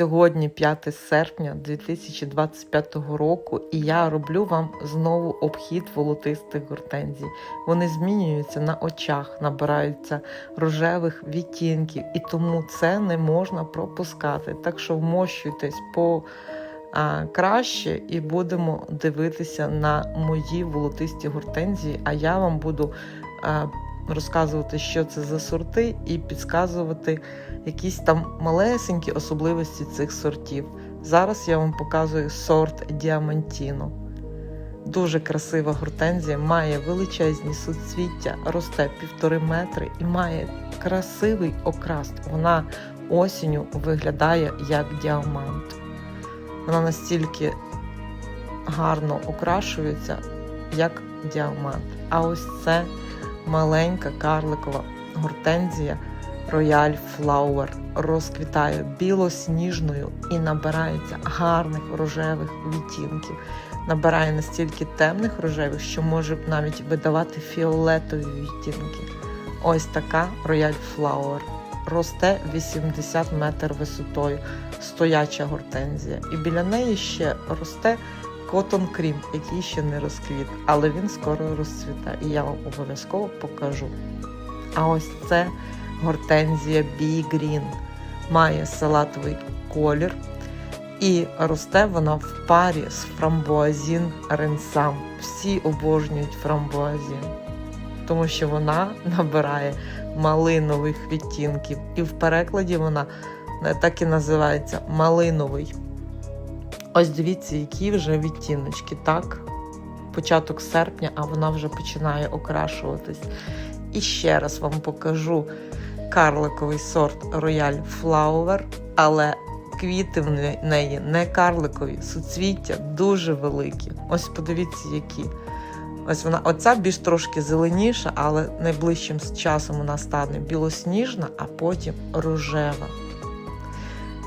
Сьогодні 5 серпня 2025 року, і я роблю вам знову обхід волотистих гортензій. Вони змінюються на очах, набираються рожевих відтінків, і тому це не можна пропускати. Так що вмощуйтесь по а, краще і будемо дивитися на мої волотисті гортензії. А я вам буду а, розказувати, що це за сорти, і підказувати якісь там малесенькі особливості цих сортів. Зараз я вам показую сорт Діамантіно. Дуже красива гортензія, має величезні суцвіття, росте півтори метри і має красивий окрас. Вона осінню виглядає як діамант. Вона настільки гарно окрашується, як діамант. А ось це маленька карликова гортензія Royal Flower розквітає білосніжною і набирається гарних рожевих відтінків. Набирає настільки темних рожевих, що може навіть видавати фіолетові відтінки. Ось така Royal Flower. Росте 80 метр висотою, стояча гортензія. І біля неї ще росте Cotton Cream, який ще не розквіт, але він скоро розцвіте. І я вам обов'язково покажу. А ось це гортензія Bee Green. Має салатовий колір. І росте вона в парі з фрамбуазін ренсам. Всі обожнюють фрамбуазін, тому що вона набирає малинових відтінків. І в перекладі вона так і називається малиновий. Ось дивіться, які вже відтіночки, так? Початок серпня, а вона вже починає окрашуватись. І ще раз вам покажу карликовий сорт Royal Flower, але квіти в неї не карликові, суцвіття дуже великі. Ось подивіться, які. Ось вона, оця більш трошки зеленіша, але найближчим часом вона стане білосніжна, а потім рожева.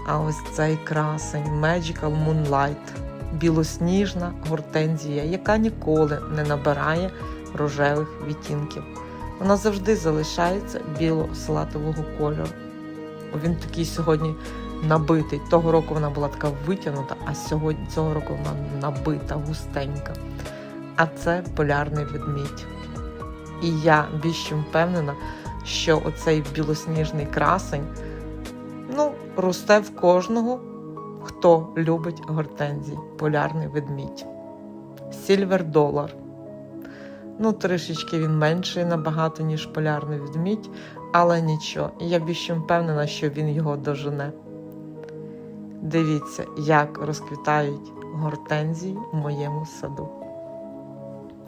А ось цей красень Magical Moonlight, білосніжна гортензія, яка ніколи не набирає рожевих відтінків. Вона завжди залишається біло-салатового кольору. Він такий сьогодні набитий. Того року вона була така витягнута, а сьогодні цього року вона набита, густенька. А це полярний ведмідь. І я більш чим впевнена, що оцей білосніжний красень росте в кожного, хто любить гортензії. Полярний ведмідь. Сільвер долар. Ну, трішечки він менший набагато, ніж полярний ведмідь, але нічого. Я більше впевнена, що він його дожене. Дивіться, як розквітають гортензії в моєму саду.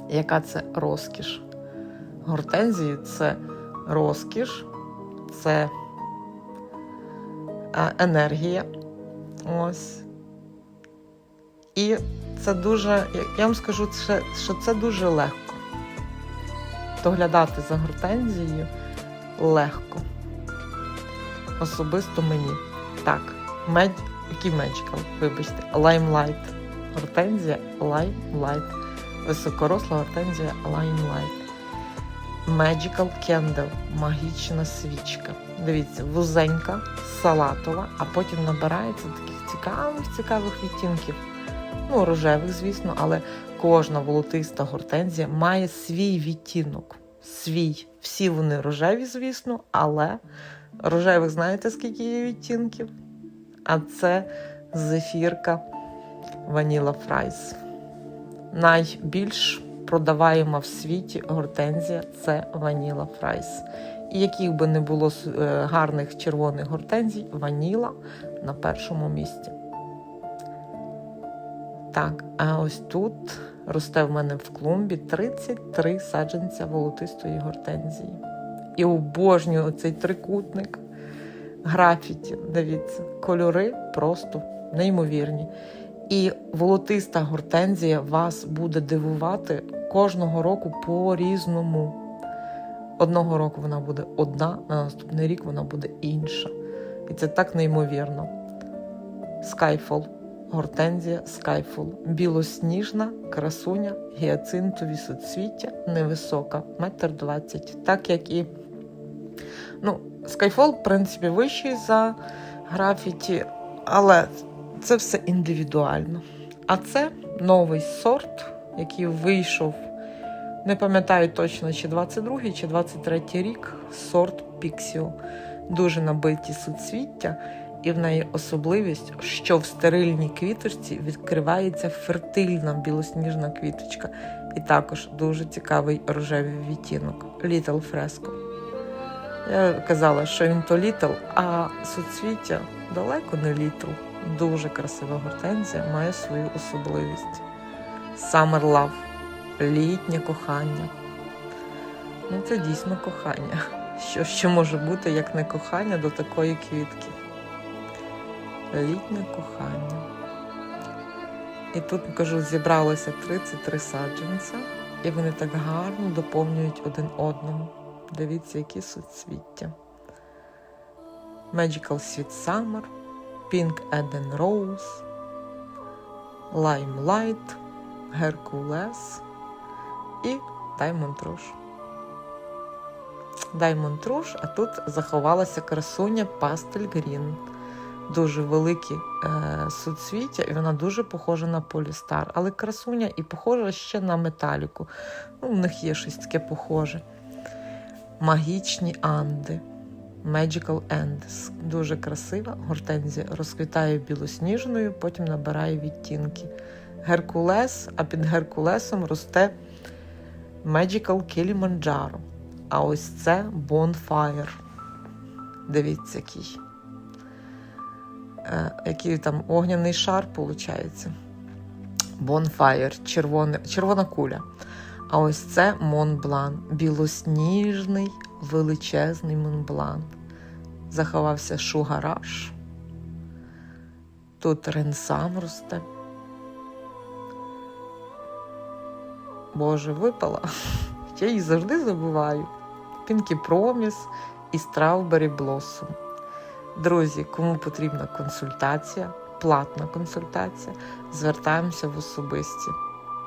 Яка це розкіш? Гортензії це розкіш, це енергія. Ось. І це дуже, я вам скажу, що це дуже легко. Доглядати за гортензією легко. Особисто мені. Так, мед, який Magical, вибачте, Limelight. Гортензія Limelight. Високоросла гортензія Limelight. Magical Candle. Магічна свічка. Дивіться, вузенька, салатова, а потім набирається таких цікавих, цікавих відтінків. Ну, рожевих, звісно, але кожна волотиста гортензія має свій відтінок. Свій. Всі вони рожеві, звісно, але рожевих, знаєте, скільки є відтінків? А це зефірка Vanilla Fries. Найбільш продаваєма в світі гортензія це Vanilla Fries. Яких би не було гарних червоних гортензій, ваніла на першому місці. Так, а ось тут росте в мене в клумбі 33 саджанця волотистої гортензії. І обожнюю цей трикутник графіті. Дивіться, кольори просто неймовірні. І волотиста гортензія вас буде дивувати кожного року по-різному. Одного року вона буде одна, на наступний рік вона буде інша. І це так неймовірно. Skyfall. Гортензія Skyfall. Білосніжна, красуня, гіацинтові суцвіття, невисока, метр двадцять. Так як і ну, Skyfall, в принципі, вищий за графіті, Але це все індивідуально. А це новий сорт, який вийшов, не пам'ятаю точно, чи 22-й, чи 23-й рік, сорт Піксіо. Дуже набиті суцвіття, і в неї особливість, що в стерильній квіточці відкривається фертильна білосніжна квіточка. І також дуже цікавий рожевий відтінок Little Fresco. Я казала, що він то літл, а суцвіття далеко не літл. Дуже красива гортензія, має свою особливість. Summer Love літнє кохання. Ну, це дійсно кохання. Що ще може бути, як не кохання до такої квітки? Літнє кохання. І тут, кажу, зібралося 33 саджанця, і вони так гарно доповнюють один одного. Дивіться, які суцвіття. Magical Sweet Summer, Pink Eden Rose, Limelight, Hercules і Diamond Rouge. Diamond Rouge, а тут заховалася красуня Pastel Green. Дуже великі е, суцвіття, і вона дуже похожа на Полістар. Але красуня і похожа ще на металіку. Ну, в них є щось таке похоже. Магічні Анди. Magical Andes. Дуже красива. Гортензія розквітає білосніжною, потім набирає відтінки. Геркулес, а під Геркулесом росте Magical Kilimanjaro. А ось це Bonfire. Дивіться, який. Е, який там огняний шар, виходить. Bonfire, червоне, червона куля. А ось це Монблан. Білосніжний, величезний Монблан. Заховався шугараш. Тут ренсам росте. Боже, випала. Я її завжди забуваю. Пінкі Проміс і Стравбері Блосом. Друзі, кому потрібна консультація, платна консультація, звертаємося в особисті.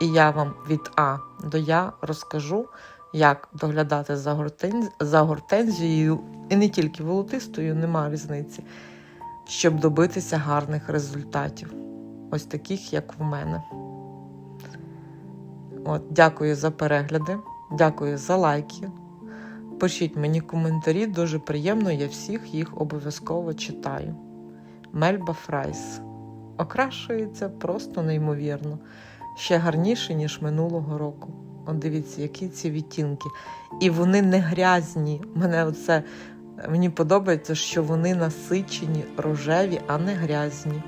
І я вам від А до Я розкажу, як доглядати за, гортенз... за гортензією, і не тільки волотистою, нема різниці, щоб добитися гарних результатів, ось таких, як в мене. От, Дякую за перегляди, дякую за лайки. Пишіть мені коментарі, дуже приємно, я всіх їх обов'язково читаю. Мельба Фрайс окрашується просто неймовірно, ще гарніше, ніж минулого року. От дивіться, які ці відтінки. І вони не грязні. Мене оце, Мені подобається, що вони насичені, рожеві, а не грязні.